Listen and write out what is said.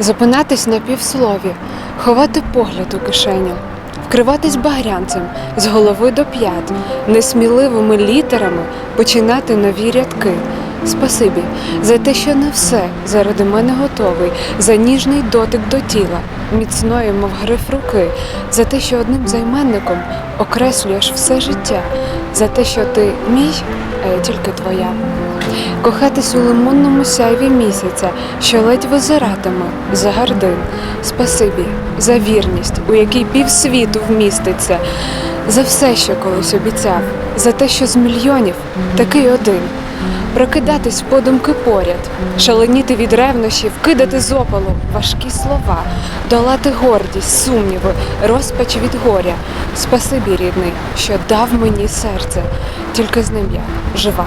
Запинатись на півслові, ховати погляд у кишеню, вкриватись багрянцем з голови до п'ят, несміливими літерами починати нові рядки. Спасибі за те, що не все заради мене готовий, за ніжний дотик до тіла, міцної, мов гриф руки, за те, що одним займенником окреслюєш все життя, за те, що ти мій, а я тільки твоя. Кохатись у лимонному сяйві місяця, що ледь визиратиме за гардин. Спасибі за вірність, у якій півсвіту вміститься, за все, що колись обіцяв, за те, що з мільйонів такий один. Прокидатись подумки поряд, шаленіти від ревнощів, кидати з опалу важкі слова, долати гордість, сумніви, розпач від горя. Спасибі, рідний, що дав мені серце, тільки з ним я жива.